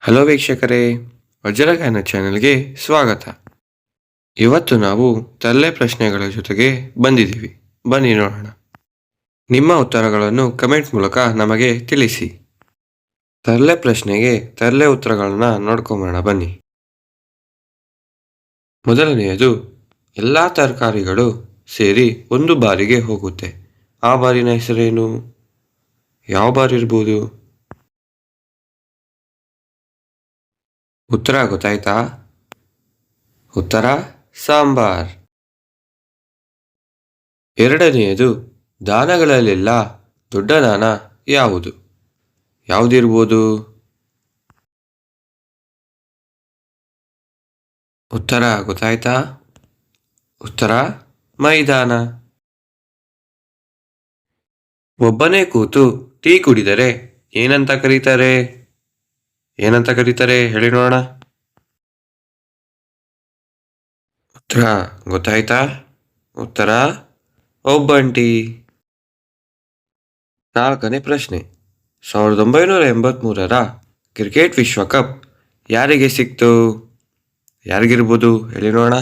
Hello ವೀಕ್ಷಕರೇ ವಜ್ರಗಾಯನ ಚಾನೆಲ್ಗೆ ಸ್ವಾಗತ. ಇವತ್ತು ನಾವು ತರಲೆ ಪ್ರಶ್ನೆಗಳ ಜೊತೆಗೆ ಬಂದಿದ್ದೀವಿ. ಬನ್ನಿ ನೋಡೋಣ. ನಿಮ್ಮ ಉತ್ತರಗಳನ್ನು ಕಮೆಂಟ್ ಮೂಲಕ ನಮಗೆ ತಿಳಿಸಿ. ತರಲೆ ಪ್ರಶ್ನೆಗೆ ತರಲೆ ಉತ್ತರಗಳನ್ನು ನೋಡ್ಕೊಂಬೋಣ ಬನ್ನಿ. ಮೊದಲನೆಯದು, ಎಲ್ಲ ತರಕಾರಿಗಳು ಸೇರಿ ಒಂದು ಬಾರಿಗೆ ಹೋಗುತ್ತೆ. ಆ ಬಾರಿನ ಹೆಸರೇನು? ಯಾವ ಬಾರಿ ಇರ್ಬೋದು? ಉತ್ತರ ಗೊತ್ತಾಯ್ತಾ? ಉತ್ತರ, ಸಾಂಬಾರ್. ಎರಡನೆಯದು, ದಾನಗಳಲ್ಲೆಲ್ಲ ದೊಡ್ಡ ದಾನ ಯಾವುದು? ಯಾವುದಿರ್ಬೋದು? ಉತ್ತರ ಗೊತ್ತಾಯ್ತಾ? ಉತ್ತರ, ಮೈದಾನ. ಒಬ್ಬನೇ ಕೂತು ಟೀ ಕುಡಿದರೆ ಏನಂತ ಕರೀತಾರೆ? ಏನಂತ ಕರೀತಾರೆ ಹೇಳಿ ನೋಡೋಣ. ಉತ್ತರ ಗೊತ್ತಾಯ್ತಾ? ಉತ್ತರ ಒಬ್ಬಂಟಿ. ನಾಲ್ಕನೇ ಪ್ರಶ್ನೆ. ಸಾವಿರದ ಒಂಬೈನೂರ ಎಂಬತ್ಮೂರರ ಕ್ರಿಕೆಟ್ ವಿಶ್ವಕಪ್ ಯಾರಿಗೆ ಸಿಕ್ತು? ಯಾರಿಗಿರ್ಬೋದು? ಹೇಳಿ ನೋಡೋಣ.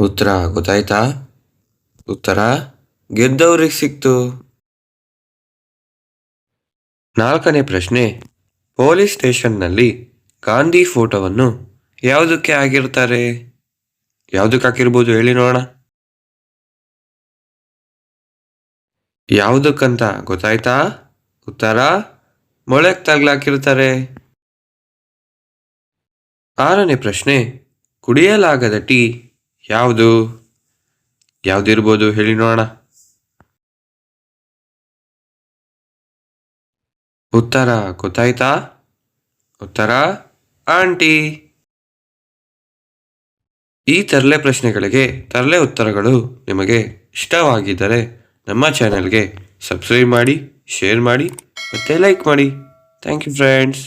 ಉತ್ತರ ಗೊತ್ತಾಯ್ತಾ? ಉತ್ತರ ಗೆದ್ದವ್ರಿಗೆ ಸಿಕ್ತು. ನಾಲ್ಕನೇ ಪ್ರಶ್ನೆ, ಪೊಲೀಸ್ ಸ್ಟೇಷನ್ನಲ್ಲಿ ಗಾಂಧಿ ಫೋಟೋವನ್ನು ಯಾವುದಕ್ಕೆ ಆಗಿರ್ತಾರೆ ಯಾವುದಕ್ಕೆ ಹಾಕಿರ್ಬೋದು ಹೇಳಿ ನೋಡೋಣ. ಯಾವುದಕ್ಕಂತ ಗೊತ್ತಾಯ್ತಾ? ಉತ್ತರ ಮೊಳೆಗೆ ತಗ್ಲಾಕಿರ್ತಾರೆ ಆರನೇ ಪ್ರಶ್ನೆ, ಕುಡಿಯಲಾಗದ ಟೀ ಯಾವುದು? ಯಾವುದಿರ್ಬೋದು ಹೇಳಿ ನೋಡೋಣ. ಉತ್ತರ ಗೊತ್ತಾಯ್ತಾ? ಉತ್ತರ, ಆಂಟಿ. ಈ ತರಲೆ ಪ್ರಶ್ನೆಗಳಿಗೆ ತರಲೆ ಉತ್ತರಗಳು ನಿಮಗೆ ಇಷ್ಟವಾಗಿದ್ದರೆ ನಮ್ಮ ಚಾನೆಲ್ಗೆ ಸಬ್ಸ್ಕ್ರೈಬ್ ಮಾಡಿ, ಶೇರ್ ಮಾಡಿ ಮತ್ತು ಲೈಕ್ ಮಾಡಿ. Thank you friends.